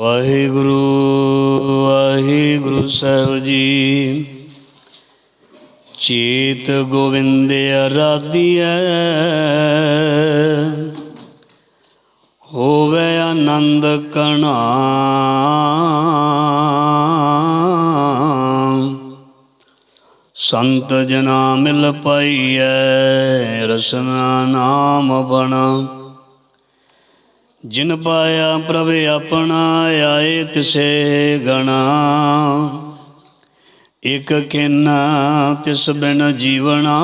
ਵਾਹਿਗੁਰੂ ਵਾਹਿਗੁਰੂ ਸਾਹਿਬ ਜੀ। ਚੇਤ ਗੋਵਿੰਦ ਅਰਾਧੀਐ ਹੋਵੇ ਆਨੰਦ ਕਣਾ ਸੰਤ ਜਨਾ ਮਿਲ ਪਾਈਐ, ਰਸਨਾ ਨਾਮ ਬਣਾ। ਜਿਨ ਪਾਇਆ ਪ੍ਰਭ ਆਪਣਾ ਆਏ ਤਿਸੇ ਗਣਾ। ਇਕ ਕਿਨ ਤਿਸ ਬਿਨ ਜੀਵਣਾ,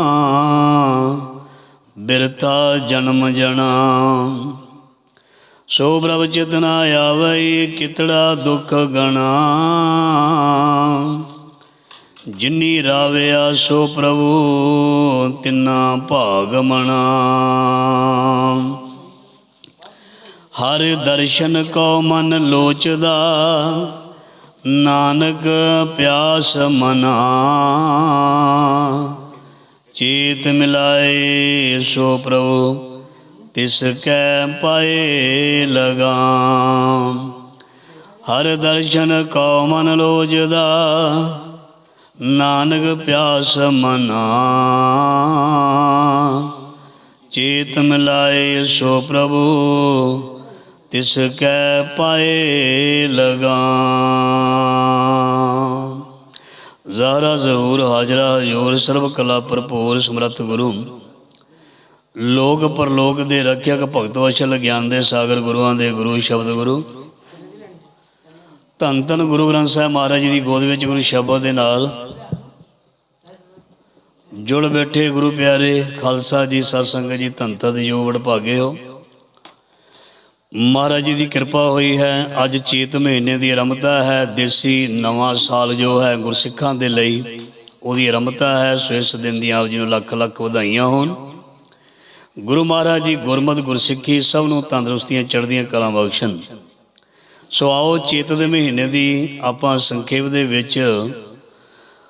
ਬਿਰਤਾ ਜਨਮ ਜਣਾ। ਸੋ ਪ੍ਰਭ ਚਿਤਨਾ ਆਵਈ ਕਿਤੜਾ ਦੁਖ ਗਣਾ। ਜਿਨੀ ਰਾਵਿਆ ਸੋ ਪ੍ਰਭੂ ਤਿੰਨਾ ਭਾਗ ਮਣਾ। ਹਰ ਦਰਸ਼ਨ ਕੋ ਮਨ ਲੋਚਦਾ, ਨਾਨਕ ਪਿਆਸ ਮਨਾ। ਚੇਤ ਮਿਲਾਏ ਸੋ ਪ੍ਰਭੂ, ਤਿਸ ਕੈ ਪਾਏ ਲਗਾਮ। ਹਰ ਦਰਸ਼ਨ ਕੋ ਮਨ ਲੋਚਦਾ, ਨਾਨਕ ਪਿਆਸ ਮਨਾ। ਚੇਤ ਮਿਲਾਏ ਸੋ ਪ੍ਰਭੂ ਤਿਸ ਕੈ ਪਾਏ ਲਗਾ ਜ਼ਾਰਾ ਜ਼ਹੂਰ, ਹਾਜਰਾ ਹਜੂਰ, ਸਰਬ ਕਲਾ ਭਰਪੂਰ, ਸਮਰੱਥ ਗੁਰੂ। ਲੋਕ ਪਰਲੋਕ ਦੇ ਰੱਖਿਅਕ ਭਗਤ ਵਸ਼ਲ ਗਿਆਨ ਦੇ ਸਾਗਰ ਗੁਰੂਆਂ ਦੇ ਗੁਰੂ, ਸ਼ਬਦ ਗੁਰੂ। ਧੰਨ ਧੰਨ ਗੁਰੂ ਗ੍ਰੰਥ ਸਾਹਿਬ ਮਹਾਰਾਜ ਜੀ ਦੀ ਗੋਦ ਵਿੱਚ ਗੁਰੂ ਸ਼ਬਦ ਦੇ ਨਾਲ। ਜੁੜ ਬੈਠੇ ਗੁਰੂ ਪਿਆਰੇ, ਖਾਲਸਾ ਜੀ, ਸਤਸੰਗ ਜੀ ਧੰਤਾ ਦੇ ਜੋ ਵਡਭਾਗੇ ਹੋ। ਮਹਾਰਾਜ ਜੀ ਦੀ ਕਿਰਪਾ ਹੋਈ ਹੈ। ਅੱਜ ਚੇਤ ਮਹੀਨੇ ਦੀ ਆਰੰਭਤਾ ਹੈ। ਦੇਸੀ ਨਵਾਂ ਸਾਲ ਜੋ ਹੈ ਗੁਰਸਿੱਖਾਂ ਦੇ ਲਈ, ਉਹਦੀ ਆਰੰਭਤਾ ਹੈ। ਸੋ ਇਸ ਦਿਨ ਦੀ ਆਪ ਜੀ ਨੂੰ ਲੱਖ ਲੱਖ ਵਧਾਈਆਂ ਹੋਣ। ਗੁਰੂ ਮਹਾਰਾਜ ਜੀ ਗੁਰਮਤਿ ਗੁਰਸਿੱਖੀ ਸਭ ਨੂੰ ਤੰਦਰੁਸਤੀਆਂ ਚੜ੍ਹਦੀਆਂ ਕਲਾਂ ਬਖਸ਼ਣ। ਸੋ ਆਓ ਚੇਤ ਦੇ ਮਹੀਨੇ ਦੀ ਆਪਾਂ ਸੰਖੇਪ ਦੇ ਵਿੱਚ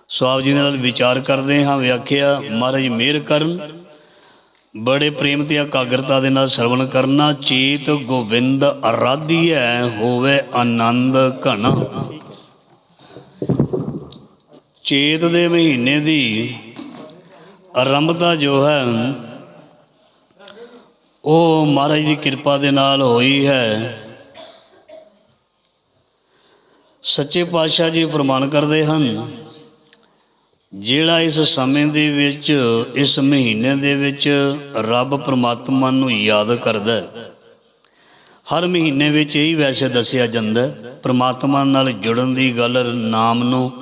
ਸੋ ਆਪ ਜੀ ਦੇ ਨਾਲ ਵਿਚਾਰ ਕਰਦੇ ਹਾਂ। ਵਿਆਖਿਆ, ਮਹਾਰਾਜ ਮਿਹਰ ਕਰਨ। ਬੜੇ ਪ੍ਰੇਮ ਤੇ ਇਕਾਗਰਤਾ ਦੇ ਨਾਲ ਸਰਵਣ ਕਰਨਾ, ਚੇਤ ਗੋਬਿੰਦ ਹੈ, ਹੋਵੇ ਆਨੰਦ ਘਣਾ। ਚੇਤ ਦੇ ਮਹੀਨੇ ਦੀ ਆਰੰਭਤਾ ਜੋ ਹੈ, ਉਹ ਮਹਾਰਾਜ ਦੀ ਕਿਰਪਾ ਦੇ ਨਾਲ ਹੋਈ ਹੈ। ਸੱਚੇ ਪਾਤਸ਼ਾਹ ਜੀ ਫਰਮਾਨ ਕਰਦੇ ਹਨ ਜਿਹੜਾ ਇਸ ਸਮੇਂ ਦੇ ਵਿੱਚ, ਇਸ ਮਹੀਨੇ ਦੇ ਵਿੱਚ ਰੱਬ ਪ੍ਰਮਾਤਮਾ ਨੂੰ ਯਾਦ ਕਰਦਾ ਹੈ। ਹਰ ਮਹੀਨੇ ਵਿੱਚ ਇਹੀ ਵੈਸੇ ਦੱਸਿਆ ਜਾਂਦਾ ਹੈ, ਪ੍ਰਮਾਤਮਾ ਨਾਲ ਜੁੜਨ ਦੀ ਗੱਲ, ਨਾਮ ਨੂੰ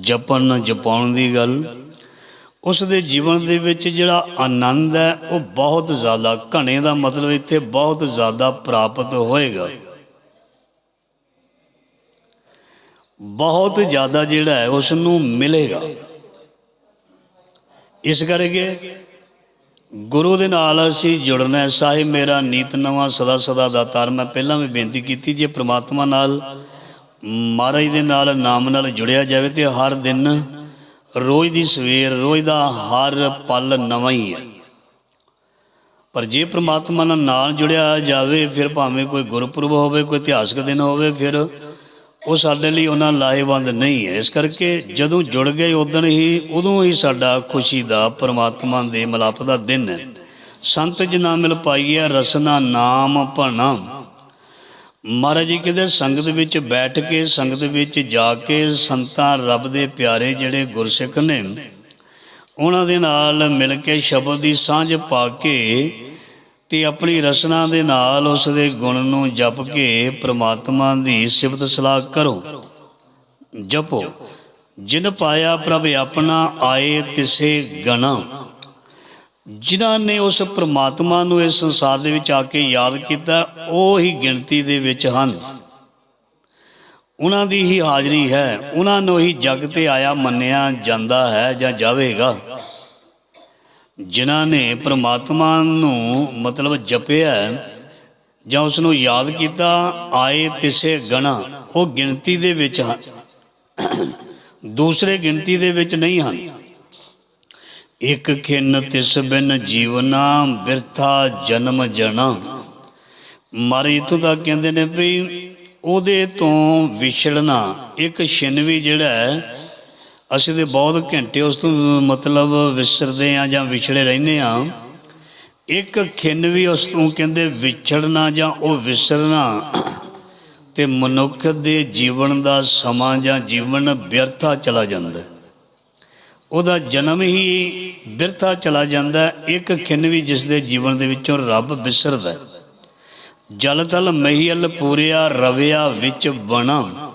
ਜਪਣ, ਜਪਾਉਣ ਦੀ ਗੱਲ। ਉਸ ਦੇ ਜੀਵਨ ਦੇ ਵਿੱਚ ਜਿਹੜਾ ਆਨੰਦ ਹੈ, ਉਹ ਬਹੁਤ ਜ਼ਿਆਦਾ, ਘਣੇ ਦਾ ਮਤਲਬ ਇੱਥੇ ਬਹੁਤ ਜ਼ਿਆਦਾ ਪ੍ਰਾਪਤ ਹੋਏਗਾ। ਬਹੁਤ ਜ਼ਿਆਦਾ ਜਿਹੜਾ ਹੈ, ਉਸ ਨੂੰ ਮਿਲੇਗਾ। ਇਸ ਕਰਕੇ ਗੁਰੂ ਦੇ ਨਾਲ ਅਸੀਂ ਜੁੜਨਾ ਹੈ। ਸਾਹਿਬ, ਮੇਰਾ ਨੀਤ ਨਵਾਂ ਸਦਾ ਸਦਾ ਦਾ ਤਾਰ। ਮੈਂ ਪਹਿਲਾਂ ਵੀ ਬੇਨਤੀ ਕੀਤੀ, ਜੇ ਪ੍ਰਮਾਤਮਾ ਨਾਲ, ਮਹਾਰਾਜ ਦੇ ਨਾਲ, ਨਾਮ ਨਾਲ ਜੁੜਿਆ ਜਾਵੇ, ਤੇ ਹਰ ਦਿਨ ਰੋਜ਼ ਦੀ ਸਵੇਰ, ਰੋਜ਼ ਦਾ ਹਰ ਪਲ ਨਵਾਂ ਹੀ ਹੈ। ਪਰ ਜੇ ਪ੍ਰਮਾਤਮਾ ਨਾਲ ਨਾਲ ਜੁੜਿਆ ਜਾਵੇ, ਫਿਰ ਭਾਵੇਂ ਕੋਈ ਗੁਰਪੁਰਬ ਹੋਵੇ, ਕੋਈ ਇਤਿਹਾਸਕ ਦਿਨ ਹੋਵੇ, ਫਿਰ ਉਹ ਸਾਡੇ ਲਈ ਉਹਨਾਂ ਲਾਹੇਵੰਦ ਨਹੀਂ ਹੈ। ਇਸ ਕਰਕੇ ਜਦੋਂ ਜੁੜ ਗਏ ਉਦੋਂ ਹੀ ਉਦੋਂ ਹੀ ਸਾਡਾ ਖੁਸ਼ੀ ਦਾ, ਪਰਮਾਤਮਾ ਦੇ ਮਿਲਾਪ ਦਾ ਦਿਨ ਹੈ। ਸੰਤ ਜਨਾ ਮਿਲ ਪਾਈਏ, ਰਸਨਾ ਨਾਮ ਭਣਾ ਮਹਾਰਾਜ ਜੀ ਕਹਿੰਦੇ, ਸੰਗਤ ਵਿੱਚ ਬੈਠ ਕੇ, ਸੰਗਤ ਵਿੱਚ ਜਾ ਕੇ ਸੰਤਾਂ ਰੱਬ ਦੇ ਪਿਆਰੇ ਜਿਹੜੇ ਗੁਰਸਿੱਖ ਨੇ, ਉਹਨਾਂ ਦੇ ਨਾਲ ਮਿਲ ਕੇ ਸ਼ਬਦ ਦੀ ਸਾਂਝ ਪਾ ਕੇ ਤੇ ਆਪਣੀ ਰਸਨਾ ਦੇ ਨਾਲ ਉਸ ਦੇ ਗੁਣ ਨੂੰ ਜਪ ਕੇ ਪ੍ਰਮਾਤਮਾ ਦੀ ਸਿਫਤ ਸਲਾਹ ਕਰੋ। ਜਪੋ। ਜਿਨ ਪਾਇਆ ਪ੍ਰਭ ਆਪਣਾ ਆਏ ਤਿਸੇ ਗਣਾ। ਜਿਨ੍ਹਾਂ ਨੇ ਉਸ ਪ੍ਰਮਾਤਮਾ ਨੂੰ ਇਸ ਸੰਸਾਰ ਦੇ ਵਿੱਚ ਆ ਕੇ ਯਾਦ ਕੀਤਾ, ਉਹ ਹੀ ਗਿਣਤੀ ਦੇ ਵਿੱਚ ਹਨ। ਉਹਨਾਂ ਦੀ ਹੀ ਹਾਜ਼ਰੀ ਹੈ। ਉਹਨਾਂ ਨੂੰ ਹੀ ਜਗ ਤੇ ਆਇਆ ਮੰਨਿਆ ਜਾਂਦਾ ਹੈ ਜਾਂ ਜਾਵੇਗਾ। ਜਿਨ੍ਹਾਂ ਨੇ ਪ੍ਰਮਾਤਮਾ ਨੂੰ ਮਤਲਬ ਜਪਿਆ ਜਾਂ ਉਸ ਨੂੰ ਯਾਦ ਕੀਤਾ, ਆਏ ਤਿਸੇ ਗਣਾ, ਉਹ ਗਿਣਤੀ ਦੇ ਵਿੱਚ ਹਨ। ਦੂਸਰੇ ਗਿਣਤੀ ਦੇ ਵਿੱਚ ਨਹੀਂ ਹਨ। ਇੱਕ ਖਿੰਨ ਤਿਸ ਬਿਨ ਜੀਵਨਾ, ਬਿਰਥਾ ਜਨਮ ਜਣਾ। ਮਾਰੇ ਇਤੋਂ ਤੱਕ ਕਹਿੰਦੇ ਨੇ ਵੀ ਉਹਦੇ ਤੋਂ ਵਿਛੜਨਾ, ਇੱਕ ਛਿਨਵੀ ਜਿਹੜਾ ਹੈ ਅਸੀਂ ਤੇ ਬਹੁਤ ਘੰਟੇ ਉਸ ਤੋਂ ਮਤਲਬ ਵਿਸਰਦੇ ਆ ਜਾਂ ਵਿਛੜੇ ਰਹਿੰਦੇ ਆ ਇੱਕ ਖਿੰਨ ਵੀ ਉਸ ਤੋਂ ਕਹਿੰਦੇ ਵਿਛੜਨਾ ਜਾਂ ਉਹ ਵਿਸਰਨਾ ਤੇ ਮਨੁੱਖ ਦੇ ਜੀਵਨ ਦਾ ਸਮਾਂ ਜਾਂ ਜੀਵਨ ਵਿਅਰਥਾ ਚਲਾ ਜਾਂਦਾ। ਉਹਦਾ ਜਨਮ ਹੀ ਬਿਰਥਾ ਚਲਾ ਜਾਂਦਾ। ਇੱਕ ਖਿੰਨ ਵੀ ਜਿਸ ਦੇ ਜੀਵਨ ਦੇ ਵਿੱਚੋਂ ਰੱਬ ਵਿਸਰਦਾ। ਜਲ ਤਲ ਮਹੀਲ ਪੂਰਿਆ ਰਵਿਆ ਵਿੱਚ ਬਣਾ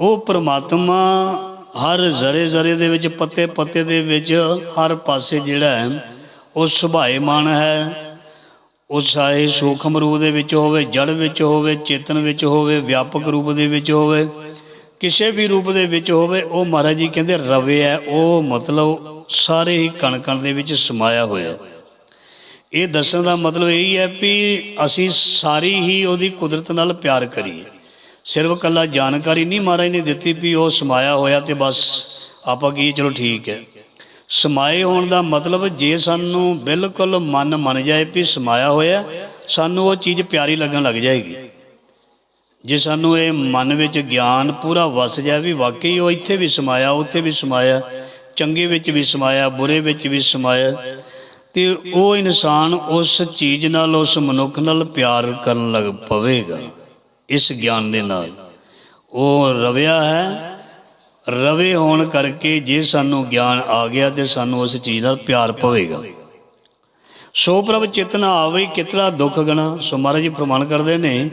ਉਹ ਪ੍ਰਮਾਤਮਾ ਹਰ ਜ਼ਰੇ ਜ਼ਰੇ ਦੇ ਵਿੱਚ, ਪੱਤੇ ਪੱਤੇ ਦੇ ਵਿੱਚ ਹਰ ਪਾਸੇ ਜਿਹੜਾ ਹੈ, ਉਹ ਸੁਭਾਏਮਾਨ ਹੈ। ਉਹ ਚਾਹੇ ਸੂਖਮ ਰੂਪ ਦੇ ਵਿੱਚ ਹੋਵੇ, ਜੜ ਵਿੱਚ ਹੋਵੇ, ਚੇਤਨ ਵਿੱਚ ਹੋਵੇ, ਵਿਆਪਕ ਰੂਪ ਦੇ ਵਿੱਚ ਹੋਵੇ, ਕਿਸੇ ਵੀ ਰੂਪ ਦੇ ਵਿੱਚ ਹੋਵੇ, ਉਹ ਮਹਾਰਾਜ ਜੀ ਕਹਿੰਦੇ ਰਵੇ ਹੈ। ਉਹ ਮਤਲਬ ਸਾਰੇ ਹੀ ਕਣ ਕਣ ਦੇ ਵਿੱਚ ਸਮਾਇਆ ਹੋਇਆ। ਇਹ ਦੱਸਣ ਦਾ ਮਤਲਬ ਇਹ ਹੈ ਵੀ ਅਸੀਂ ਸਾਰੀ ਹੀ ਉਹਦੀ ਕੁਦਰਤ ਨਾਲ ਪਿਆਰ ਕਰੀਏ। ਸਿਰਫ ਕੱਲਾ ਜਾਣਕਾਰੀ ਨਹੀਂ ਮਹਾਰਾਜ ਨੇ ਦਿੱਤੀ ਵੀ ਉਹ ਸਮਾਇਆ ਹੋਇਆ ਤੇ ਬਸ ਆਪਾਂ ਕੀ, ਚਲੋ ਠੀਕ ਹੈ। ਸਮਾਏ ਹੋਣ ਦਾ ਮਤਲਬ ਜੇ ਸਾਨੂੰ ਬਿਲਕੁਲ ਮਨ ਮੰਨ ਜਾਏ ਵੀ ਸਮਾਇਆ ਹੋਇਆ, ਸਾਨੂੰ ਉਹ ਚੀਜ਼ ਪਿਆਰੀ ਲੱਗਣ ਲੱਗ ਜਾਏਗੀ। ਜੇ ਸਾਨੂੰ ਇਹ ਮਨ ਵਿੱਚ ਗਿਆਨ ਪੂਰਾ ਵਸ ਜਾਏ ਵੀ ਵਾਕਈ ਉਹ ਇੱਥੇ ਵੀ ਸਮਾਇਆ, ਉੱਥੇ ਵੀ ਸਮਾਇਆ, ਚੰਗੇ ਵਿੱਚ ਵੀ ਸਮਾਇਆ, ਬੁਰੇ ਵਿੱਚ ਵੀ ਸਮਾਇਆ, ਤੇ ਉਹ ਇਨਸਾਨ ਉਸ ਚੀਜ਼ ਨਾਲ, ਉਸ ਮਨੁੱਖ ਨਾਲ ਪਿਆਰ ਕਰਨ ਲੱਗ ਪਵੇਗਾ। ਇਸ ਗਿਆਨ ਦੇ ਨਾਲ। ਉਹ ਰਵਿਆ ਹੈ। ਰਵੇ ਹੋਣ ਕਰਕੇ ਜੇ ਸਾਨੂੰ ਗਿਆਨ ਆ ਗਿਆ ਤੇ ਸਾਨੂੰ ਉਸ ਚੀਜ਼ ਨਾਲ ਪਿਆਰ ਪਵੇਗਾ। ਸੋ ਪ੍ਰਭ ਚਿਤਨਾ ਆਵੇ, ਕਿਤਨਾ ਦੁੱਖ ਗਣਾ। ਸੋ ਮਹਾਰਾਜ ਜੀ ਪ੍ਰਮਾਣ ਕਰਦੇ ਨੇ,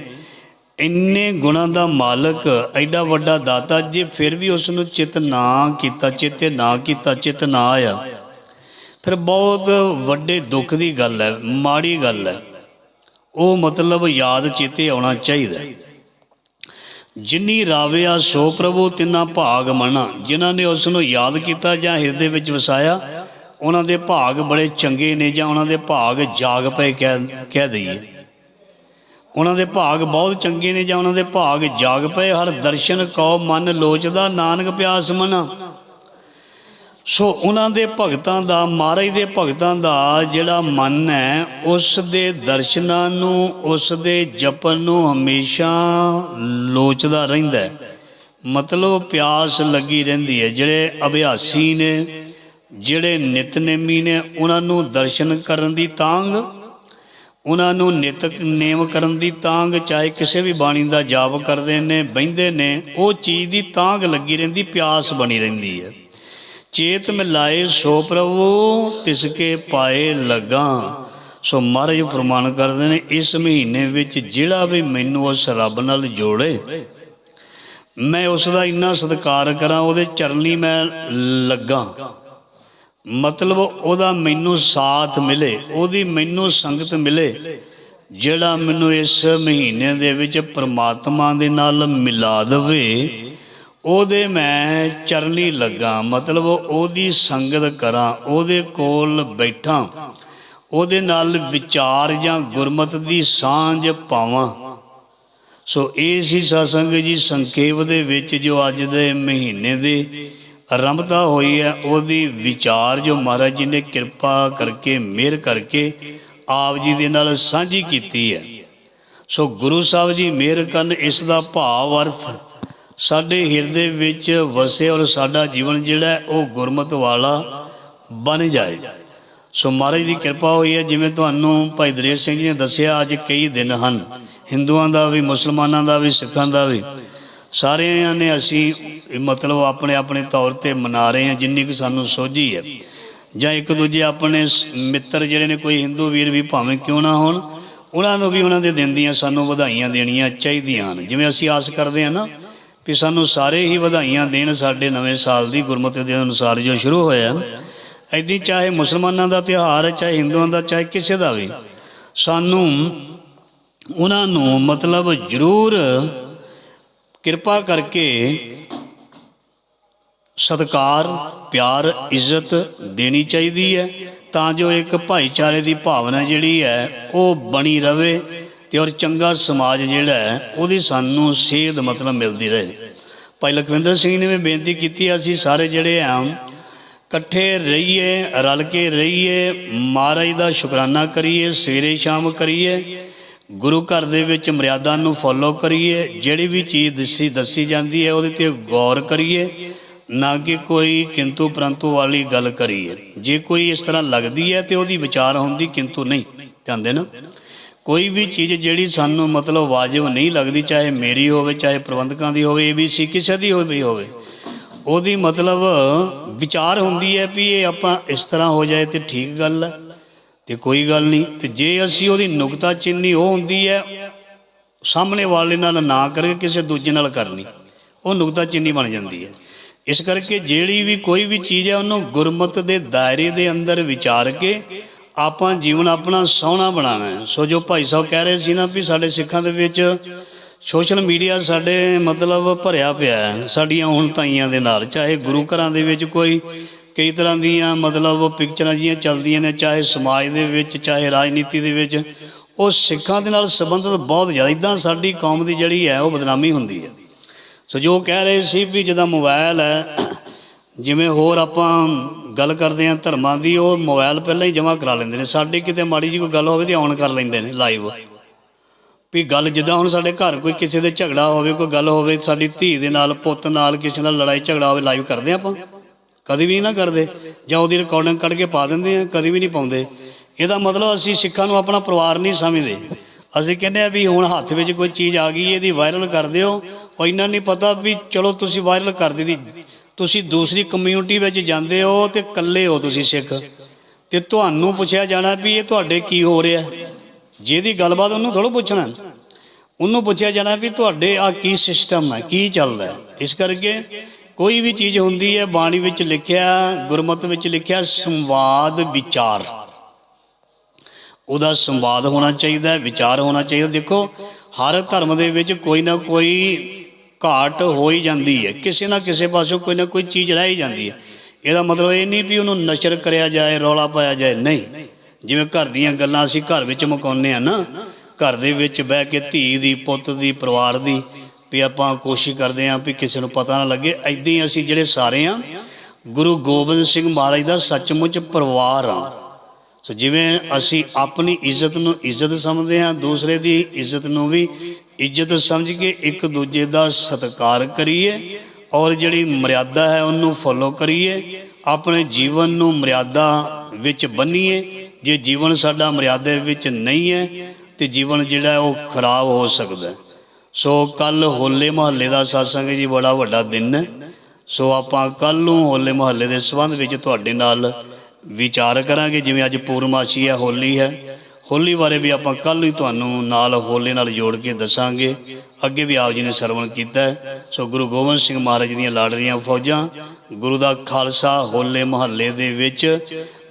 ਇੰਨੇ ਗੁਣਾਂ ਦਾ ਮਾਲਕ, ਐਡਾ ਵੱਡਾ ਦਾਤਾ, ਜੇ ਫਿਰ ਵੀ ਉਸ ਨੂੰ ਚਿਤ ਨਾ ਕੀਤਾ, ਚਿੱਤੇ ਨਾ ਕੀਤਾ, ਚਿਤ ਨਾ ਆਇਆ, ਫਿਰ ਬਹੁਤ ਵੱਡੇ ਦੁੱਖ ਦੀ ਗੱਲ ਹੈ, ਮਾੜੀ ਗੱਲ ਹੈ। ਉਹ ਮਤਲਬ ਯਾਦ ਚੇਤੇ ਆਉਣਾ ਚਾਹੀਦਾ ਹੈ। ਜਿਨੀ ਰਾਵਿਆ ਸੋ ਪ੍ਰਭੂ, ਤਿੰਨਾ ਭਾਗ ਮਣਾ ਜਿਨ੍ਹਾਂ ਨੇ ਉਸ ਨੂੰ ਯਾਦ ਕੀਤਾ ਜਾਂ ਹਿਰਦੇ ਵਿੱਚ ਵਸਾਇਆ, ਉਹਨਾਂ ਦੇ ਭਾਗ ਬੜੇ ਚੰਗੇ ਨੇ ਜਾਂ ਉਹਨਾਂ ਦੇ ਭਾਗ ਜਾਗ ਪਏ ਕਹਿ ਕਹਿ ਦਈਏ। ਉਹਨਾਂ ਦੇ ਭਾਗ ਬਹੁਤ ਚੰਗੇ ਨੇ ਜਾਂ ਉਹਨਾਂ ਦੇ ਭਾਗ ਜਾਗ ਪਏ। ਹਰ ਦਰਸ਼ਨ ਕਉ ਮਨ ਲੋਚਦਾ, ਨਾਨਕ ਪਿਆਸ ਮਨਾ। ਸੋ ਉਹਨਾਂ ਦੇ ਭਗਤਾਂ ਦਾ, ਮਹਾਰਾਜ ਦੇ ਭਗਤਾਂ ਦਾ ਜਿਹੜਾ ਮਨ ਹੈ, ਉਸ ਦੇ ਦਰਸ਼ਨਾਂ ਨੂੰ, ਉਸ ਦੇ ਜਪਨ ਨੂੰ ਹਮੇਸ਼ਾ ਲੋਚਦਾ ਰਹਿੰਦਾ ਹੈ। ਮਤਲਬ ਪਿਆਸ ਲੱਗੀ ਰਹਿੰਦੀ ਹੈ। ਜਿਹੜੇ ਅਭਿਆਸੀ ਨੇ, ਜਿਹੜੇ ਨਿਤਨੇਮੀ ਨੇ, ਉਹਨਾਂ ਨੂੰ ਦਰਸ਼ਨ ਕਰਨ ਦੀ ਤਾਂਗ ਉਹਨਾਂ ਨੂੰ ਨਿਤਕ ਨੇਮ ਕਰਨ ਦੀ ਤਾਂਗ ਚਾਹੇ ਕਿਸੇ ਵੀ ਬਾਣੀ ਦਾ ਜਾਪ ਕਰਦੇ ਨੇ, ਬਹਿੰਦੇ ਨੇ, ਉਹ ਚੀਜ਼ ਦੀ ਤਾਂਗ ਲੱਗੀ ਰਹਿੰਦੀ, ਪਿਆਸ ਬਣੀ ਰਹਿੰਦੀ ਹੈ। ਚੇਤ ਮਿਲਾਏ ਸੋ ਪ੍ਰਭੂ ਤਿਸਕੇ ਪਾਏ ਲਗਾ। ਸੋ ਮਹਾਰਾਜ ਫਰਮਾਨ ਕਰਦੇ ਨੇ, ਇਸ ਮਹੀਨੇ ਵਿੱਚ ਜਿਹੜਾ ਵੀ ਮੈਨੂੰ ਉਸ ਰੱਬ ਨਾਲ ਜੋੜੇ, ਮੈਂ ਉਸ ਦਾ ਇੰਨਾ ਸਤਿਕਾਰ ਕਰਾਂ, ਉਹਦੇ ਚਰਨੀ ਮੈਂ ਲੱਗਾ। ਮਤਲਬ ਉਹਦਾ ਮੈਨੂੰ ਸਾਥ ਮਿਲੇ, ਉਹਦੀ ਮੈਨੂੰ ਸੰਗਤ ਮਿਲੇ, ਜਿਹੜਾ ਮੈਨੂੰ ਇਸ ਮਹੀਨੇ ਦੇ ਵਿੱਚ ਪ੍ਰਮਾਤਮਾ ਦੇ ਨਾਲ ਮਿਲਾ ਦੇਵੇ। ਉਹਦੇ ਮੈਂ ਚਰਨੀ ਲੱਗਾ, ਮਤਲਬ ਉਹਦੀ ਸੰਗਤ ਕਰਾਂ, ਉਹਦੇ ਕੋਲ ਬੈਠਾਂ, ਉਹਦੇ ਨਾਲ ਵਿਚਾਰ ਜਾਂ ਗੁਰਮਤ ਦੀ ਸਾਂਝ ਪਾਵਾਂ। ਸੋ ਇਹ ਸੀ ਸਤਸੰਗ ਜੀ ਸੰਖੇਪ ਦੇ ਵਿੱਚ ਜੋ ਅੱਜ ਦੇ ਮਹੀਨੇ ਦੇ ਆਰੰਭਤਾ ਹੋਈ ਹੈ, ਉਹਦੀ ਵਿਚਾਰ ਜੋ ਮਹਾਰਾਜ ਜੀ ਨੇ ਕਿਰਪਾ ਕਰਕੇ, ਮਿਹਰ ਕਰਕੇ ਆਪ ਜੀ ਦੇ ਨਾਲ ਸਾਂਝੀ ਕੀਤੀ ਹੈ। ਸੋ ਗੁਰੂ ਸਾਹਿਬ ਜੀ ਮਿਹਰ ਕਰਨ, ਇਸ ਦਾ ਭਾਵ ਅਰਥ ਸਾਡੇ ਹਿਰਦੇ ਵਿੱਚ ਵਸੇ ਔਰ ਸਾਡਾ ਜੀਵਨ ਜਿਹੜਾ ਉਹ ਗੁਰਮਤ ਵਾਲਾ ਬਣ ਜਾਏ। ਸੋ ਮਹਾਰਾਜ ਦੀ ਕਿਰਪਾ ਹੋਈ ਹੈ, ਜਿਵੇਂ ਤੁਹਾਨੂੰ ਭਾਈ ਦਰੇਸ਼ ਸਿੰਘ ਜੀ ਨੇ ਦੱਸਿਆ, ਅੱਜ ਕਈ ਦਿਨ ਹਨ। ਹਿੰਦੂਆਂ ਦਾ ਵੀ, ਮੁਸਲਮਾਨਾਂ ਦਾ ਵੀ, ਸਿੱਖਾਂ ਦਾ ਵੀ। ਸਾਰਿਆਂ ਨੇ ਅਸੀਂ ਮਤਲਬ ਆਪਣੇ ਆਪਣੇ ਤੌਰ ਤੇ ਮਨਾ ਰਹੇ ਹਾਂ, ਜਿੰਨੀ ਕੁ ਸਾਨੂੰ ਸੋਝੀ ਹੈ। ਜਾਂ ਇੱਕ ਦੂਜੇ ਆਪਣੇ ਸ- ਮਿੱਤਰ ਜਿਹੜੇ ਨੇ, ਕੋਈ ਹਿੰਦੂ ਵੀਰ ਵੀ ਭਾਵੇਂ ਕਿਉਂ ਨਾ ਹੋਣ, ਉਹਨਾਂ ਨੂੰ ਵੀ ਉਹਨਾਂ ਦੇ ਦਿਨ ਦੀਆਂ ਸਾਨੂੰ ਵਧਾਈਆਂ ਦੇਣੀਆਂ ਚਾਹੀਦੀਆਂ ਹਨ। ਜਿਵੇਂ ਅਸੀਂ ਆਸ ਕਰਦੇ ਹਾਂ ਨਾ ਕਿ ਸਾਨੂੰ ਸਾਰੇ ਹੀ ਵਧਾਈਆਂ ਦੇਣ ਸਾਡੇ ਨਵੇਂ ਸਾਲ ਦੀ ਗੁਰਮਤਿ ਦੇ ਅਨੁਸਾਰ ਜੋ ਸ਼ੁਰੂ ਹੋਇਆ ਐਦੀ ਚਾਹੇ ਮੁਸਲਮਾਨਾਂ ਦਾ ਤਿਉਹਾਰ ਹੈ, ਚਾਹੇ ਹਿੰਦੂਆਂ ਦਾ, ਚਾਹੇ ਕਿਸੇ ਦਾ ਵੀ। ਸਾਨੂੰ ਉਹਨਾਂ ਨੂੰ ਮਤਲਬ ਜ਼ਰੂਰ ਕਿਰਪਾ ਕਰਕੇ ਸਤਕਾਰ, ਪਿਆਰ, ਇੱਜ਼ਤ ਦੇਣੀ ਚਾਹੀਦੀ ਹੈ ਤਾਂ ਜੋ ਇੱਕ ਭਾਈਚਾਰੇ ਦੀ ਭਾਵਨਾ ਜਿਹੜੀ ਹੈ, ਉਹ ਬਣੀ ਰਵੇ। ਤੇ ਔਰ ਚੰਗਾ ਸਮਾਜ ਜਿਹੜਾ ਹੈ, ਉਹਦੀ ਸਾਨੂੰ ਸੇਧ ਮਤਲਬ ਮਿਲਦੀ ਰਹੇ। ਭਾਈ ਲਖਵਿੰਦਰ ਸਿੰਘ ਨੇ ਵੀ ਬੇਨਤੀ ਕੀਤੀ, ਅਸੀਂ ਸਾਰੇ ਜਿਹੜੇ ਆ ਇਕੱਠੇ ਰਹੀਏ, ਰਲ ਕੇ ਰਹੀਏ, ਮਹਾਰਾਜ ਦਾ ਸ਼ੁਕਰਾਨਾ ਕਰੀਏ, ਸਵੇਰੇ ਸ਼ਾਮ ਕਰੀਏ, ਗੁਰੂ ਘਰ ਦੇ ਵਿੱਚ ਮਰਿਆਦਾ ਨੂੰ ਫੋਲੋ ਕਰੀਏ, ਜਿਹੜੀ ਵੀ ਚੀਜ਼ ਦੱਸੀ ਦੱਸੀ ਜਾਂਦੀ ਹੈ, ਉਹਦੇ ਤੇ ਗੌਰ ਕਰੀਏ, ਨਾ ਕਿ ਕੋਈ ਕਿੰਤੂ ਪਰੰਤੂ ਵਾਲੀ ਗੱਲ ਕਰੀਏ। ਜੇ ਕੋਈ ਇਸ ਤਰ੍ਹਾਂ ਲੱਗਦੀ ਹੈ ਤੇ ਉਹਦੀ ਵਿਚਾਰ ਹੁੰਦੀ, ਕਿੰਤੂ ਨਹੀਂ, ਧਿਆਨ ਦੇਣਾ। ਕੋਈ ਵੀ ਚੀਜ਼ ਜਿਹੜੀ ਸਾਨੂੰ ਮਤਲਬ ਵਾਜਬ ਨਹੀਂ ਲੱਗਦੀ, ਚਾਹੇ ਮੇਰੀ ਹੋਵੇ, ਚਾਹੇ ਪ੍ਰਬੰਧਕਾਂ ਦੀ ਹੋਵੇ ਏਬੀਸੀ ਕਿਸੇ ਦੀ ਹੋਵੇ ਹੋਵੇ, ਉਹਦੀ ਮਤਲਬ ਵਿਚਾਰ ਹੁੰਦੀ ਹੈ ਵੀ ਇਹ ਆਪਾਂ ਇਸ ਤਰ੍ਹਾਂ ਹੋ ਜਾਏ ਤੇ ਠੀਕ ਗੱਲ ਹੈ ਤੇ ਕੋਈ ਗੱਲ ਨਹੀਂ। ਤੇ ਜੇ ਅਸੀਂ ਉਹਦੀ ਨੁਕਤਾ ਚਿੰਨੀ ਉਹ ਹੁੰਦੀ ਹੈ, ਸਾਹਮਣੇ ਵਾਲੇ ਨਾਲ ਨਾ ਕਰਕੇ ਕਿਸੇ ਦੂਜੇ ਨਾਲ ਕਰਨੀ, ਉਹ ਨੁਕਤਾ ਚਿੰਨੀ ਬਣ ਜਾਂਦੀ ਹੈ। ਇਸ ਕਰਕੇ ਜਿਹੜੀ ਵੀ ਕੋਈ ਵੀ ਚੀਜ਼ ਹੈ, ਉਹਨੂੰ ਗੁਰਮਤ ਦੇ ਦਾਇਰੇ ਦੇ ਅੰਦਰ ਵਿਚਾਰ ਕੇ ਆਪਾਂ ਜੀਵਨ ਆਪਣਾ ਸੋਹਣਾ ਬਣਾਉਣਾ ਹੈ। ਸੋ ਜੋ ਭਾਈ ਸਾਹਿਬ ਕਹਿ ਰਹੇ ਸੀ ਨਾ ਵੀ ਸਾਡੇ ਸਿੱਖਾਂ ਦੇ ਵਿੱਚ ਸੋਸ਼ਲ ਮੀਡੀਆ ਸਾਡੇ ਮਤਲਬ ਭਰਿਆ ਪਿਆ ਹੈ, ਸਾਡੀਆਂ ਹੁਣ ਤਾਈਆਂ ਦੇ ਨਾਲ, ਚਾਹੇ ਗੁਰੂ ਘਰਾਂ ਦੇ ਵਿੱਚ ਕੋਈ ਕਈ ਤਰ੍ਹਾਂ ਦੀਆਂ ਮਤਲਬ ਪਿਕਚਰਾਂ ਜੀਆਂ ਚੱਲਦੀਆਂ ਨੇ, ਚਾਹੇ ਸਮਾਜ ਦੇ ਵਿੱਚ, ਚਾਹੇ ਰਾਜਨੀਤੀ ਦੇ ਵਿੱਚ, ਉਹ ਸਿੱਖਾਂ ਦੇ ਨਾਲ ਸੰਬੰਧਿਤ ਬਹੁਤ ਜ਼ਿਆਦਾ, ਇਦਾਂ ਸਾਡੀ ਕੌਮ ਦੀ ਜਿਹੜੀ ਹੈ, ਉਹ ਬਦਨਾਮੀ ਹੁੰਦੀ ਹੈ। ਸੋ ਜੋ ਕਹਿ ਰਹੇ ਸੀ ਵੀ ਜਿਹਦਾ ਮੋਬਾਈਲ ਹੈ, ਜਿਵੇਂ ਹੋਰ ਆਪਾਂ ਗੱਲ ਕਰਦੇ ਹਾਂ ਧਰਮਾਂ ਦੀ, ਉਹ ਮੋਬਾਈਲ ਪਹਿਲਾਂ ਹੀ ਜਮ੍ਹਾਂ ਕਰਾ ਲੈਂਦੇ ਨੇ। ਸਾਡੇ ਕਿਤੇ ਮਾੜੀ ਜੀ ਕੋਈ ਗੱਲ ਹੋਵੇ ਤੇ ਆਨ ਕਰ ਲੈਂਦੇ ਨੇ ਲਾਈਵ ਵੀ ਗੱਲ ਜਿੱਦਾਂ ਹੁਣ ਸਾਡੇ ਘਰ ਕੋਈ ਕਿਸੇ ਦੇ ਝਗੜਾ ਹੋਵੇ, ਕੋਈ ਗੱਲ ਹੋਵੇ, ਸਾਡੀ ਧੀ ਦੇ ਨਾਲ, ਪੁੱਤ ਨਾਲ, ਕਿਸੇ ਨਾਲ ਲੜਾਈ ਝਗੜਾ ਹੋਵੇ ਲਾਈਵ ਕਰਦੇ ਆਪਾਂ। ਕਦੀ ਵੀ ਨਹੀਂ ਨਾ ਕਰਦੇ। ਜਾਂ ਉਹਦੀ ਰਿਕਾਰਡਿੰਗ ਕੱਢ ਕੇ ਪਾ ਦਿੰਦੇ ਆ, ਕਦੀ ਵੀ ਨਹੀਂ ਪਾਉਂਦੇ। ਇਹਦਾ ਮਤਲਬ ਅਸੀਂ ਸਿੱਖਾਂ ਨੂੰ ਆਪਣਾ ਪਰਿਵਾਰ ਨਹੀਂ ਸਮਝਦੇ। ਅਸੀਂ ਕਹਿੰਦੇ ਆ ਵੀ ਹੁਣ ਹੱਥ ਵਿੱਚ ਕੋਈ ਚੀਜ਼ ਆ ਗਈ, ਇਹਦੀ ਵਾਇਰਲ ਕਰ ਦਿਓ। ਉਹ ਇਹਨਾਂ ਨਹੀਂ ਪਤਾ ਵੀ ਚਲੋ ਤੁਸੀਂ ਵਾਇਰਲ ਕਰ ਦਿੱਤੀ। ਤੁਸੀਂ ਦੂਸਰੀ ਕਮਿਊਨਿਟੀ ਵਿੱਚ ਜਾਂਦੇ ਹੋ ਤੇ ਇਕੱਲੇ ਹੋ ਤੁਸੀਂ ਸਿੱਖ। ਤੇ ਤੁਹਾਨੂੰ ਪੁੱਛਿਆ ਜਾਣਾ ਵੀ ਇਹ ਤੁਹਾਡੇ ਕੀ ਹੋ ਰਿਹਾ ਜਿਹਦੀ ਗੱਲਬਾਤ ਉਹਨੂੰ ਥੋੜ੍ਹਾ ਪੁੱਛਣਾ। ਉਹਨੂੰ ਪੁੱਛਿਆ ਜਾਣਾ ਵੀ ਤੁਹਾਡੇ ਆ ਕੀ ਸਿਸਟਮ ਹੈ, ਕੀ ਚੱਲਦਾ ਹੈ? ਇਸ ਕਰਕੇ ਕੋਈ ਵੀ ਚੀਜ਼ ਹੁੰਦੀ ਹੈ, ਬਾਣੀ ਵਿੱਚ ਲਿਖਿਆ, ਗੁਰਮਤ ਵਿੱਚ ਲਿਖਿਆ, ਸੰਵਾਦ, ਵਿਚਾਰ। ਉਹਦਾ ਸੰਵਾਦ ਹੋਣਾ ਚਾਹੀਦਾ, ਵਿਚਾਰ ਹੋਣਾ ਚਾਹੀਦਾ। ਦੇਖੋ, ਹਰ ਧਰਮ ਦੇ ਵਿੱਚ ਕੋਈ ਨਾ ਕੋਈ ਘਾਟ ਹੋ ਹੀ ਜਾਂਦੀ ਹੈ। ਕਿਸੇ ਨਾ ਕਿਸੇ ਪਾਸੋਂ ਕੋਈ ਨਾ ਕੋਈ ਚੀਜ਼ ਰਹਿ ਹੀ ਜਾਂਦੀ ਹੈ। ਇਹਦਾ ਮਤਲਬ ਇਹ ਨਹੀਂ ਵੀ ਉਹਨੂੰ ਨਸ਼ਰ ਕਰਿਆ ਜਾਏ, ਰੌਲਾ ਪਾਇਆ ਜਾਏ। ਨਹੀਂ। ਜਿਵੇਂ ਘਰ ਦੀਆਂ ਗੱਲਾਂ ਅਸੀਂ ਘਰ ਵਿੱਚ ਮੁਕਾਉਂਦੇ ਆ ਨਾ, ਘਰ ਦੇ ਵਿੱਚ ਬਹਿ ਕੇ ਧੀ ਦੀ, ਪੁੱਤ ਦੀ, ਪਰਿਵਾਰ ਦੀ ਵੀ ਆਪਾਂ ਕੋਸ਼ਿਸ਼ ਕਰਦੇ ਆਂ ਵੀ ਕਿਸੇ ਨੂੰ ਪਤਾ ਨਾ ਲੱਗੇ। ਐਦਾਂ ਹੀ ਅਸੀਂ ਜਿਹੜੇ ਸਾਰੇ ਆ ਗੁਰੂ ਗੋਬਿੰਦ ਸਿੰਘ ਮਹਾਰਾਜ ਦਾ ਸੱਚਮੁੱਚ ਪਰਿਵਾਰ ਆ ਸੋ ਜਿਵੇਂ ਅਸੀਂ ਆਪਣੀ ਇੱਜ਼ਤ ਨੂੰ ਇੱਜ਼ਤ ਸਮਝਦੇ ਹਾਂ, ਦੂਸਰੇ ਦੀ ਇੱਜ਼ਤ ਨੂੰ ਵੀ ਇੱਜ਼ਤ ਸਮਝ ਕੇ ਇੱਕ ਦੂਜੇ ਦਾ ਸਤਿਕਾਰ ਕਰੀਏ ਔਰ ਜਿਹੜੀ ਮਰਿਆਦਾ ਹੈ ਉਹਨੂੰ ਫੋਲੋ ਕਰੀਏ, ਆਪਣੇ ਜੀਵਨ ਨੂੰ ਮਰਿਆਦਾ ਵਿੱਚ ਬੰਨੀਏ। ਜੇ ਜੀਵਨ ਸਾਡਾ ਮਰਿਆਦਾ ਵਿੱਚ ਨਹੀਂ ਹੈ, ਤੇ ਜੀਵਨ ਜਿਹੜਾ ਉਹ ਖਰਾਬ ਹੋ ਸਕਦਾ ਸੋ ਕੱਲ ਹੋਲੇ ਮਹੱਲੇ ਦਾ satsang ਜੀ ਬੜਾ ਵੱਡਾ ਦਿਨ ਹੈ। ਸੋ ਆਪਾਂ ਕੱਲ ਨੂੰ ਹੋਲੇ ਮਹੱਲੇ ਦੇ ਸੰਬੰਧ ਵਿੱਚ ਤੁਹਾਡੇ ਨਾਲ ਵਿਚਾਰ ਕਰਾਂਗੇ, ਜਿਵੇਂ ਅੱਜ ਪੂਰਮਾਸ਼ੀ ਹੈ, ਹੋਲੀ ਹੈ। ਹੋਲੀ ਬਾਰੇ ਵੀ ਆਪਾਂ ਕੱਲ ਹੀ ਤੁਹਾਨੂੰ ਨਾਲ ਹੋਲੇ ਨਾਲ ਜੋੜ ਕੇ ਦੱਸਾਂਗੇ। ਅੱਗੇ ਵੀ ਆਪ ਜੀ ਨੇ ਸਰਵਣ ਕੀਤਾ ਸੋ ਗੁਰੂ ਗੋਬਿੰਦ ਸਿੰਘ ਮਹਾਰਾਜ ਦੀਆਂ ਲਾੜ ਫੌਜਾਂ, ਗੁਰੂ ਦਾ ਖਾਲਸਾ ਹੋਲੇ ਮਹੱਲੇ ਦੇ ਵਿੱਚ,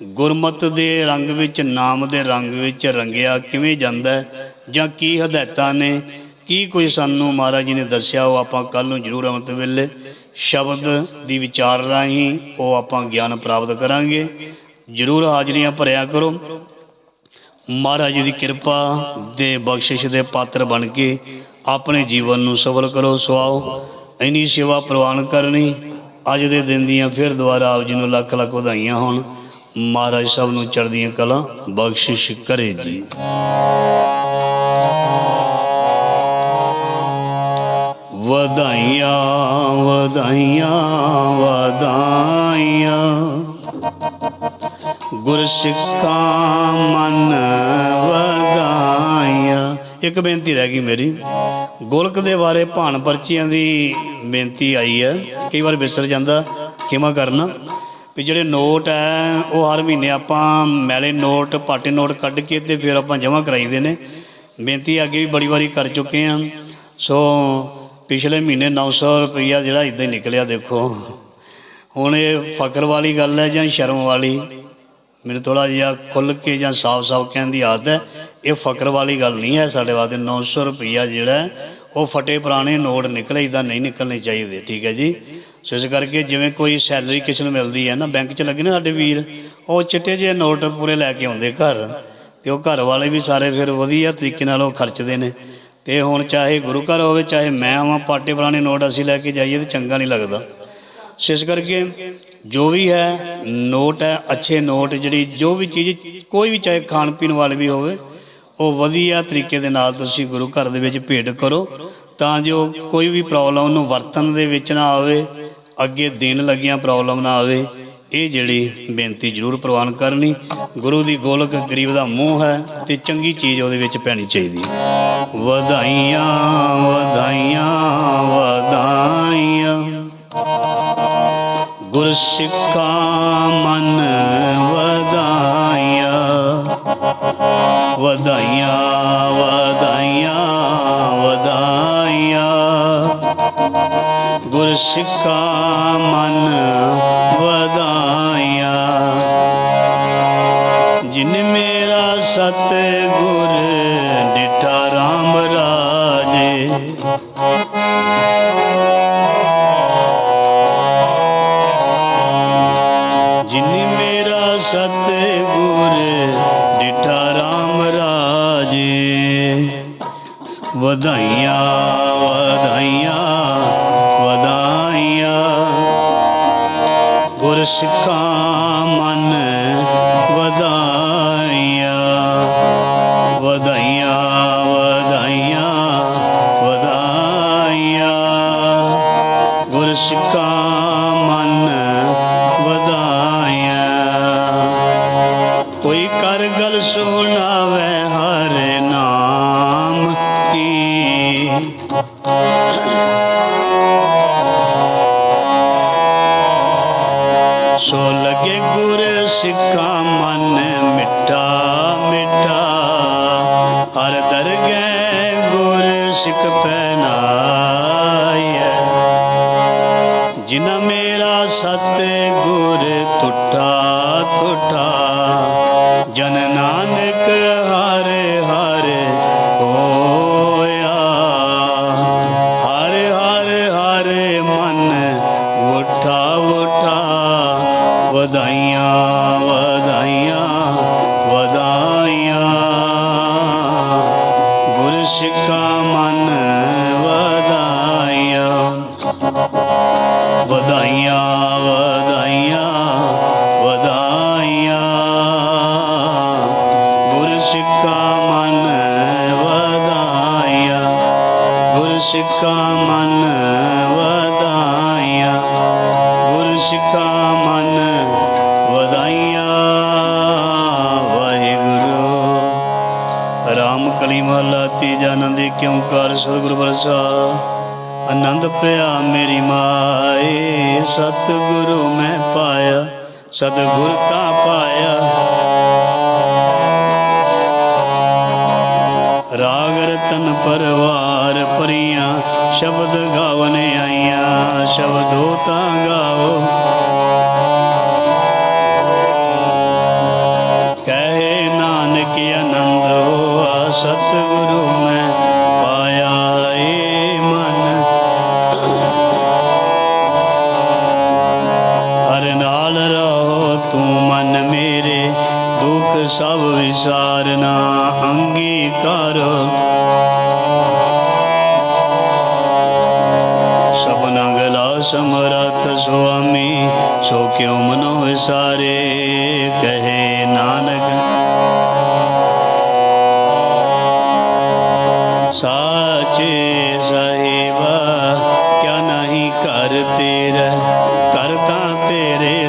ਗੁਰਮਤ ਦੇ ਰੰਗ ਵਿੱਚ, ਨਾਮ ਦੇ ਰੰਗ ਵਿੱਚ ਰੰਗਿਆ ਕਿਵੇਂ ਜਾਂਦਾ ਜਾਂ ਕੀ ਹਦਾਇਤਾਂ ਨੇ, ਕੀ ਕੋਈ ਸਾਨੂੰ ਮਹਾਰਾਜ ਜੀ ਨੇ ਦੱਸਿਆ, ਉਹ ਆਪਾਂ ਕੱਲ ਨੂੰ ਜ਼ਰੂਰ ਅੰਮ੍ਰਿਤ ਵੇਲੇ ਸ਼ਬਦ ਦੀ ਵਿਚਾਰ ਰਾਹੀਂ ਉਹ ਆਪਾਂ ਗਿਆਨ ਪ੍ਰਾਪਤ ਕਰਾਂਗੇ। ਜ਼ਰੂਰ ਹਾਜ਼ਰੀਆਂ ਭਰਿਆ ਕਰੋ। ਮਹਾਰਾਜ ਦੀ ਕਿਰਪਾ ਦੇ ਬਖਸ਼ਿਸ਼ ਦੇ ਪਾਤਰ ਬਣ ਕੇ ਆਪਣੇ ਜੀਵਨ ਨੂੰ ਸਫਲ ਕਰੋ, ਸੁਆਓ। ਇਨੀ ਸੇਵਾ ਪ੍ਰਵਾਨ ਕਰਨੀ ਅੱਜ ਦੇ ਦਿਨ ਦੀਆਂ ਫਿਰ ਦੁਬਾਰਾ ਆਪ ਜੀ ਨੂੰ ਲੱਖ ਲੱਖ ਵਧਾਈਆਂ ਹੋਣ। ਮਹਾਰਾਜ ਸਭ ਨੂੰ ਚੜ੍ਹਦੀਆਂ ਕਲਾ ਬਖਸ਼ਿਸ਼ ਕਰੇ ਜੀ। ਵਧਾਈਆਂ ਵਧਾਈਆਂ ਵਧਾਈਆਂ। ਗੁਰ ਸਿੱਖਾਂ ਮਨ ਵਧਾਈਆਂ ਇੱਕ ਬੇਨਤੀ ਰਹਿ ਗਈ ਮੇਰੀ। ਗੋਲਕ ਦੇ ਬਾਰੇ ਭਾਣ ਪਰਚੀਆਂ ਦੀ ਬੇਨਤੀ ਆਈ ਹੈ। ਕਈ ਵਾਰ ਵਿਸਰ ਜਾਂਦਾ, ਖਿਮਾ ਕਰਨਾ। ਵੀ ਜਿਹੜੇ ਨੋਟ ਹੈ, ਉਹ ਹਰ ਮਹੀਨੇ ਆਪਾਂ ਮੈਲੇ ਨੋਟ, ਪਾਟੇ ਨੋਟ ਕੱਢ ਕੇ ਤੇ ਫਿਰ ਆਪਾਂ ਜਮ੍ਹਾਂ ਕਰਾਈਦੇ ਨੇ। ਬੇਨਤੀ ਅੱਗੇ ਵੀ ਬੜੀ ਵਾਰੀ ਕਰ ਚੁੱਕੇ ਹਾਂ। ਸੋ ਪਿਛਲੇ ਮਹੀਨੇ 900 ਰੁਪਈਆ ਜਿਹੜਾ ਇਦਾਂ ਹੀ ਨਿਕਲਿਆ, ਦੇਖੋ। ਹੁਣ ਇਹ ਫਕਰ ਵਾਲੀ ਗੱਲ ਹੈ ਜਾਂ ਸ਼ਰਮ ਵਾਲੀ? ਮੈਨੂੰ ਥੋੜਾ ਜਿਹਾ ਖੁੱਲ ਕੇ ਜਾਂ ਸਾਫ਼-ਸਾਫ਼ ਕਹਿਣ ਦੀ ਆਦਤ ਹੈ। ਇਹ ਫਕਰ ਵਾਲੀ ਗੱਲ ਨਹੀਂ ਹੈ, ਸਾਡੇ ਵਾਸਤੇ 900 ਰੁਪਈਆ ਜਿਹੜਾ ਉਹ ਫਟੇ ਪੁਰਾਣੇ ਨੋਟ ਨਿਕਲੇ ਇਦਾਂ ਨਹੀਂ ਨਿਕਲਣੇ ਚਾਹੀਦੇ, ਠੀਕ ਹੈ ਜੀ? ਸੋ ਇਸ ਕਰਕੇ ਜਿਵੇਂ ਕੋਈ ਸੈਲਰੀ ਕਿਸੇ ਨੂੰ ਮਿਲਦੀ ਹੈ ਨਾ, ਬੈਂਕ 'ਚ ਲੱਗੇ ਨਾ ਸਾਡੇ ਵੀਰ, ਉਹ ਚਿੱਟੇ ਜਿਹੇ ਨੋਟ ਪੂਰੇ ਲੈ ਕੇ ਆਉਂਦੇ ਘਰ ਤੇ ਉਹ ਘਰ ਵਾਲੇ ਵੀ ਸਾਰੇ ਫਿਰ ਵਧੀਆ ਤਰੀਕੇ ਨਾਲ ਉਹ ਖਰਚਦੇ ਨੇ। ਤੇ ਹੁਣ ਚਾਹੇ ਗੁਰੂ ਘਰ ਹੋਵੇ, ਚਾਹੇ ਮੈਂ ਆਵਾਂ, ਪਾਟੇ ਪੁਰਾਣੇ ਨੋਟ ਅਸੀਂ ਲੈ ਕੇ ਜਾਈਏ ਤੇ ਚੰਗਾ ਨਹੀਂ ਲੱਗਦਾ। ਇਸ ਕਰਕੇ ਜੋ ਵੀ ਹੈ, ਨੋਟ ਹੈ, ਅੱਛੇ ਨੋਟ ਜਿਹੜੀ ਜੋ ਵੀ ਚੀਜ਼, ਕੋਈ ਵੀ ਚਾਹੇ ਖਾਣ ਪੀਣ ਵਾਲੀ ਵੀ ਹੋਵੇ, ਉਹ ਵਧੀਆ ਤਰੀਕੇ ਦੇ ਨਾਲ ਤੁਸੀਂ ਗੁਰੂ ਘਰ ਦੇ ਵਿੱਚ ਭੇਟ ਕਰੋ ਤਾਂ ਜੋ ਕੋਈ ਵੀ ਪ੍ਰੋਬਲਮ ਨੂੰ ਵਰਤਨ ਦੇ ਵਿੱਚ ਨਾ ਆਵੇ, ਅੱਗੇ ਦੇਣ ਲੱਗੀਆਂ ਪ੍ਰੋਬਲਮ ਨਾ ਆਵੇ, ਇਹ ਜਿਹੜੀ ਬੇਨਤੀ ਜ਼ਰੂਰ ਪ੍ਰਵਾਨ ਕਰਨੀ। ਗੁਰੂ ਦੀ ਗੋਲਕ ਗਰੀਬ ਦਾ ਮੂੰਹ ਹੈ ਤੇ ਚੰਗੀ ਚੀਜ਼ ਉਹਦੇ ਵਿੱਚ ਪੈਣੀ ਚਾਹੀਦੀ। ਵਧਾਈਆਂ ਵਧਾਈਆਂ ਵਧਾਈਆਂ। ਗੁਰ ਸਿੱਖਾਂ ਮਨ ਵਧਾਈਆਂ ਵਧਾਈਆਂ ਵਧਾਈਆਂ ਵਧਾਈਆਂ। ਗੁਰ ਸਿੱਖਾਂ ਮਨ ਗੁਰ ਜਿਨਾ ਮੇਰਾ ਸਤ ਗੁਰ ਟੁੱਟਾ ਟੁੱਟਾ ਜਨ ਸਿੱਖਾ ਮਨ ਵਧਾਈਆਂ ਗੁਰ ਸਿੱਖਾ ਮਨ ਵਧਾਈਆਂ ਵਾਹਿਗੁਰੂ, ਰਾਮ ਕਲੀ ਮਹਲਾ ਤੀਜਾ ਨੰਦੀ ਕਿਉਂ ਕਰ ਸਤਿਗੁਰ ਪ੍ਰਸਾਦ ਆਨੰਦ ਪਿਆ ਮੇਰੀ ਮਾਏ, ਸਤਿਗੁਰੂ ਮੈਂ ਪਾਇਆ, ਸਤਿਗੁਰ ਤਾਂ ਪਾਇਆ। ਰਾਗ ਰਤਨ ਪਰਵਾ ਪਰੀਆਂ ਸ਼ਬਦ ਗਾਵਨ ਆਈਆਂ ਸ਼ਬਦੋ ਤਾਂ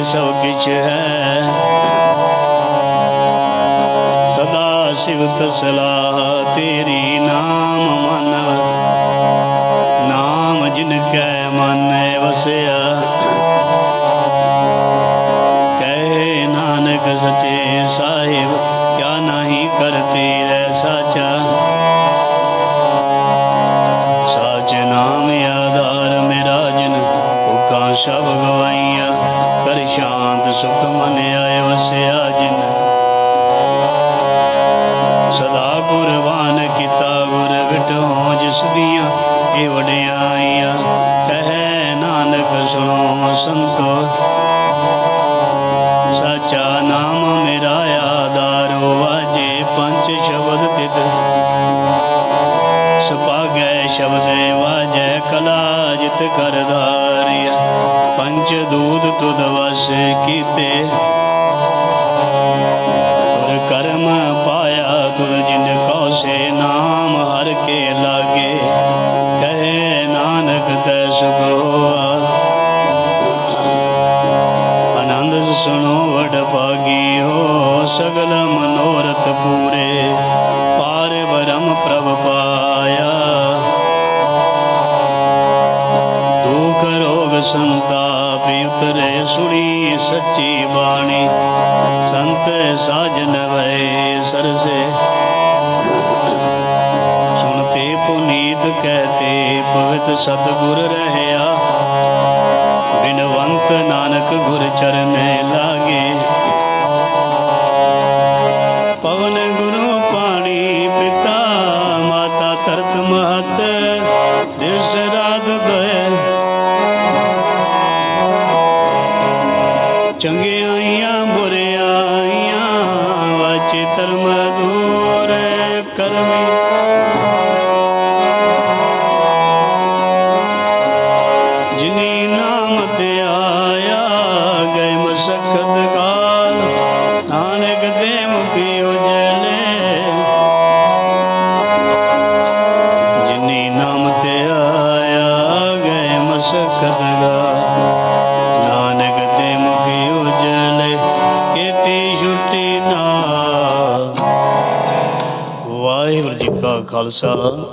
ਸਭ ਕਿਛ ਹੈ। ਸਦਾ ਸਿਵਤ ਸਲਾਹ ਤੇਰੀ ਨਾਮ ਮਨ ਨਾਮ ਜਿਨ ਕੈ ਮਨ ਵਸਿਆ ਦੀਆਂ ਇਹ ਕਹੈ ਨਾਨਕ ਸੁਣੋ ਸੰਤੋ। ਸਾਚਾ ਨਾਮ ਮੇਰਾ ਆਧਾਰੋ ਵਾਜੇ ਪੰਜ ਸ਼ਬਦ ਤਿਤ। ਸੁਭਾਗੈ ਸ਼ਬਦ ਵਾਜੈ ਕਲਾ ਜਿਤ ਕਰ ਧਾਰਿਆ। ਪੰਜ ਦੂਤ ਤੁਧ ਵਸ ਕੀਤੇ। ਤੁਰ ਕਰਮ ਪਾਇਆ ਤੁਧ ਜਿਨ ਕਉ ਨਾਮ। ਹੋ ਸਗਲ ਚੰਗਿਆਈਆਂ ਖਾਲਸਾ ਵਾਹਿਗੁਰੂ ਜੀ ਕੀ